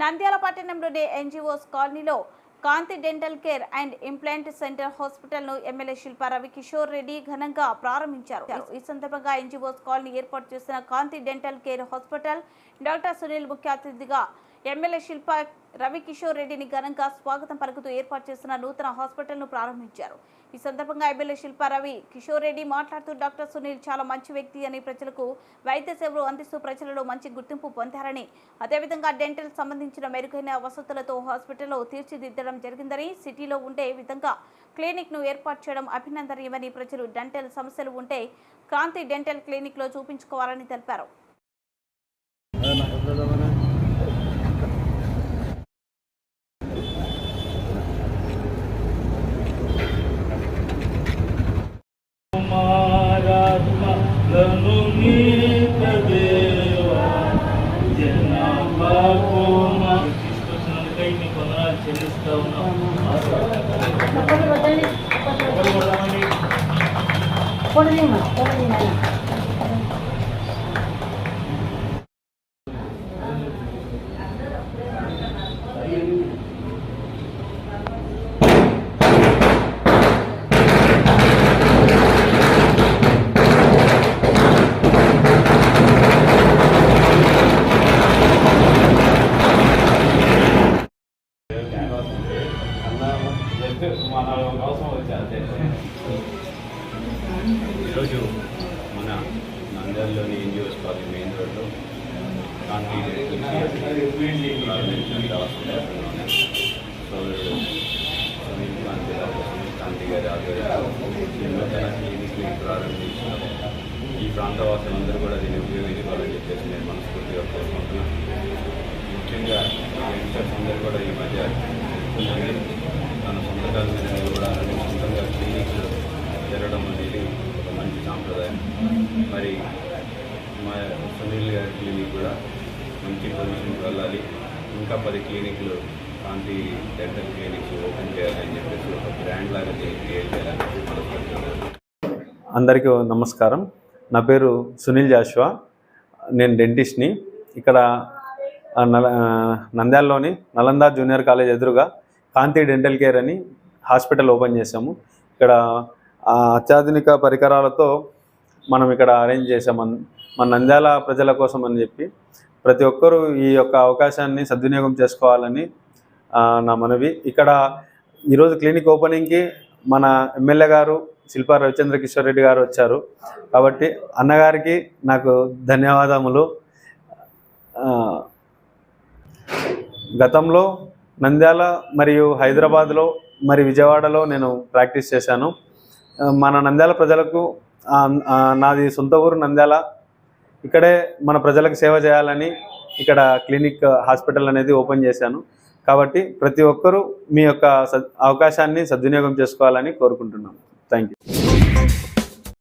నంద్యాల పట్టణంలోని ఎన్జిఓస్ కాలనీలో Kanthi dental care and implant centre హాస్పిటల్ను MLA Shilpa Ravikishore Reddy ఘనంగా ప్రారంభించారు. ఈ సందర్భంగా ఎన్జిఓస్ కాలనీ ఏర్పాటు చేసిన Kanthi dental care hospital doctor Sunil ముఖ్య అతిథిగా ఎమ్మెల్యే శిల్పా రవికిషోర్ రెడ్డిని ఘనంగా స్వాగతం పలుకుతూ ఏర్పాటు చేసిన నూతన హాస్పిటల్ను ప్రారంభించారు. ఈ సందర్భంగా ఎమ్మెల్యే శిల్ప రవి కిషోర్ రెడ్డి మాట్లాడుతూ డాక్టర్ సునీల్ చాలా మంచి వ్యక్తి అని ప్రజలకు వైద్య సేవలు అందిస్తూ ప్రజలలో మంచి గుర్తింపు పొందారని అదేవిధంగా డెంటల్ సంబంధించిన మెరుగైన వసతులతో హాస్పిటల్లో తీర్చిదిద్దడం జరిగిందని సిటీలో ఉండే విధంగా క్లినిక్ను ఏర్పాటు చేయడం అభినందనీయమని ప్రజలు డెంటల్ సమస్యలు ఉంటే క్రాంతి డెంటల్ క్లినిక్లో చూపించుకోవాలని తెలిపారు. మారాత్మలను నీతదేవా జనాభాకోమ తీసుకొచ్చినందుకై మన వందనాలు చెల్లిస్తా ఈరోజు మన నందల్లోని ఎన్జిఓస్ కాలనీ మెయిన్ రోడ్లో కాంతి ప్రారంభించిన సోదరుడు సునీల్ కాంతి రావు సునీల్ కాంతి గారి ఆధ్వర్యంలో ఈ నూతన క్లినిక్ని ప్రారంభించిన ఈ కూడా దీన్ని ఉపయోగించుకోవాలని చెప్పేసి నేను మనస్ఫూర్తిగా కోరుకుంటున్నాను. ముఖ్యంగా యంగ్స్టర్స్ అందరూ కూడా ఈ మధ్య తెలుసుకున్నది తన సొంతకాల మీద నిలబడాలని సొంతంగా క్లినిక్స్ జరగడం అనేది ఒక మంచి సాంప్రదాయం. మరి మా సునీల్ గారి క్లినిక్ కూడా మంచి పొజిషన్కి వెళ్ళాలి. ఇంకా పది క్లినిక్లు కాంతి డెంటల్ క్లినిక్స్ ఓపెన్ చేయాలని చెప్పేసి ఒక బ్రాండ్ లాగా క్రియేట్ చేయాలని అందరికీ నమస్కారం. నా పేరు సునీల్ జాషువా. నేను డెంటిస్ట్ని. ఇక్కడ నంద్యాలలోని నలంద జూనియర్ కాలేజ్ ఎదురుగా కాంతి డెంటల్ కేర్ అని హాస్పిటల్ ఓపెన్ చేసాము ఇక్కడ అత్యాధునిక పరికరాలతో మనం ఇక్కడ అరేంజ్ చేసాము అన్- మన నంద్యాల ప్రజల కోసం అని చెప్పి ప్రతి ఒక్కరూ ఈ యొక్క అవకాశాన్ని సద్వినియోగం చేసుకోవాలని నా మనవి. ఇక్కడ ఈరోజు క్లినిక్ ఓపెనింగ్కి మన ఎమ్మెల్యే గారు శిల్పా రవిచంద్ర కిషోర్ రెడ్డి గారు వచ్చారు. కాబట్టి అన్నగారికి నాకు ధన్యవాదములు. గతంలో నంద్యాల మరియు హైదరాబాద్లో మరి విజయవాడలో నేను ప్రాక్టీస్ చేశాను. మన నంద్యాల ప్రజలకు నాది సొంత ఊరు నంద్యాల. ఇక్కడే మన ప్రజలకు సేవ చేయాలని ఇక్కడ క్లినిక్ హాస్పిటల్ అనేది ఓపెన్ చేశాను. కాబట్టి ప్రతి ఒక్కరూ మీ యొక్క అవకాశాన్ని సద్వినియోగం చేసుకోవాలని కోరుకుంటున్నాను